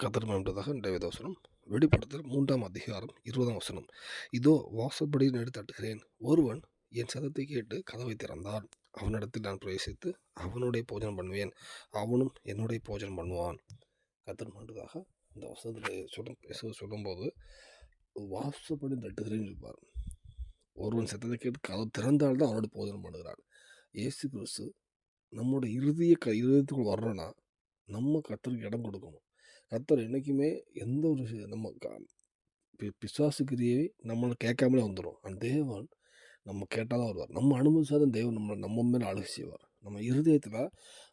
கதிர்மன்றதாக இன்றைய வேதவசனம் வெளிப்படத்தில் மூன்றாம் அதிகாரம் இருபதாம் வசனம். இதோ வாசப்படி நெடு தட்டுகிறேன். ஒருவன் என் சதத்தை கேட்டு கதவை திறந்தான். அவனிடத்தில் நான் பிரவேசித்து அவனுடைய போஜனம் பண்ணுவேன். அவனும் என்னுடைய போஜனம் பண்ணுவான். கதிர்மன்றதாக இந்த வசனத்தில் சொல்ல பேச சொல்லும்போது வாசப்படி தட்டுகிறேன்னு இருப்பார் ஒருவன் சத்தத்தை கேட்டு கதவு திறந்தால்தான் அவனோட போஜனம் பண்ணுகிறான். இயேசு கிறிஸ்து நம்மளோட இறுதிய க இருதயத்துக்குள் வர்றோன்னா நம்ம கத்தருக்கு இடம் கொடுக்கணும். கத்தர் என்றைக்குமே எந்த ஒரு நம்ம பிசுவாசுக்கிரியை பி பிசாசு கிரியை நம்மளை கேட்காமலே வந்துடும் அந்த தேவன் நம்ம கேட்டால் தான் வருவார். நம்ம அனுமதிச்சாதான் தேவன் நம்மளை நம்ம மேலே அழகு செய்வார். நம்ம இருதயத்தில்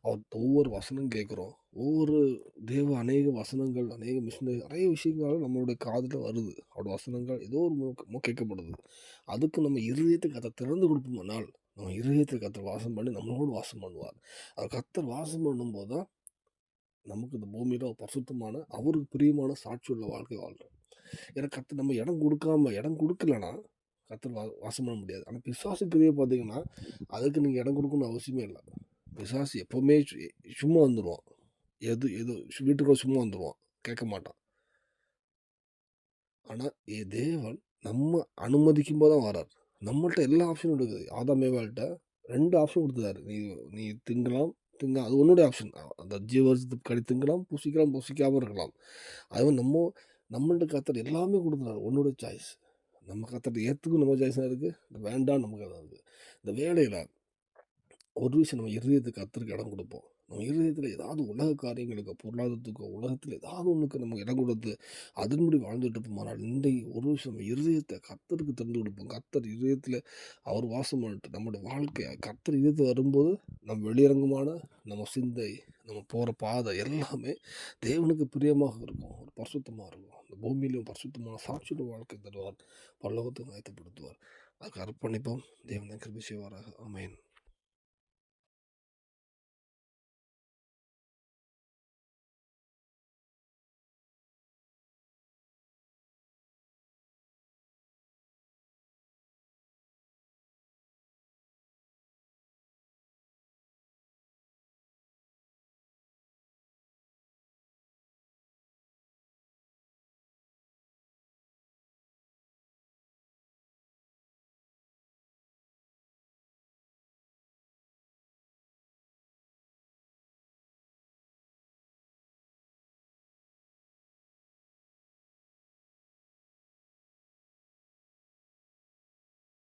அவர் ஒவ்வொரு வசனம் கேட்குறோம். ஒவ்வொரு தேவ அநேக வசனங்கள் அநேக மிஷினரி நிறைய விஷயங்கள் நம்மளுடைய காதில் வருது. அவரோட வசனங்கள் ஏதோ ஒரு மூக்க கேட்கப்படுது. அதுக்கு நம்ம இருதயத்தை கதை திறந்து கொடுப்போம்னால் நம்ம இருதயத்தை கத்தர் வாசம் பண்ணி நம்மளோடு வாசம் பண்ணுவார். அவர் கத்தர் வாசம் பண்ணும்போது தான் நமக்கு இந்த பூமியில் பரிசுத்தமான அவருக்கு பிரியமான சாட்சி உள்ள வாழ்க்கை வாழ்கிறோம் ஏன்னா கற்று நம்ம இடம் கொடுக்காம இடம் கொடுக்கலன்னா கத்தர் வா வாசம் பண்ண முடியாது. ஆனால் பிசாசு கிரியை பார்த்தீங்கன்னா அதுக்கு நீங்கள் இடம் கொடுக்கணும்னு அவசியமே இல்லை. பிசாசு எப்போவுமே சும்மா வந்துடுவான் எது எது வீட்டுக்குள்ள சும்மா வந்துடுவான் கேட்க மாட்டான். ஆனால் ஏ தேவன் நம்ம அனுமதிக்கும் போது தான் வரார். நம்மள்ட்ட எல்லா ஆப்ஷனும் இருக்குது. ஆதாமேவாள்கிட்ட ரெண்டு ஆப்ஷன் கொடுத்துட்டாரு. நீ நீ திங்கலாம் திங்க அது உன்னுடைய ஆப்ஷன் அந்த ஜீவத்து கடி திங்கலாம் புசிக்கலாம் புசிக்காமல் இருக்கலாம். அது நம்ம நம்மள்ட்ட கத்தர் எல்லாமே கொடுத்துட்டாரு. உன்னோட சாய்ஸ் நம்ம கத்தர் ஏற்றுக்கும் நம்ம சாய்ஸ் தான் இருக்குது வேண்டாம் நமக்கு அதான் இருக்குது இந்த வேலையில் ஒரு விஷயம் நம்ம இருதயத்துக்கு கத்தருக்கு இடம் கொடுப்போம். நம்ம இருதயத்தில் ஏதாவது உலக காரியங்களுக்கு பொருளாதாரத்துக்கோ உலகத்தில் ஏதாவது ஒன்றுக்கு நம்ம இடம் கொடுத்து அதன்படி வாழ்ந்துட்டு இருப்போமானால் இந்த ஒரு விஷயம் நம்ம இருதயத்தை கத்தருக்கு திறந்து கொடுப்போம். கத்தர் இருதயத்தில் அவர் வாசம் பண்ணிட்டு நம்மளோட வாழ்க்கையை கத்தர் இதயத்தில் வரும்போது நம்ம வெளியரங்கமான நம்ம சிந்தை நம்ம போகிற பாதை எல்லாமே தேவனுக்கு பிரியமாக இருக்கும். ஒரு பரிசுத்தமாக இருக்கும். இந்த பூமியிலும் பரிசுத்தமான சாட்சியோட வாழ்க்கை தருவார். பல்லவத்தை ஆயத்தப்படுத்துவார் அதுக்கு அர்ப்பணிப்போம். தேவன் கிருபி செய்வாராக. ஆமென்.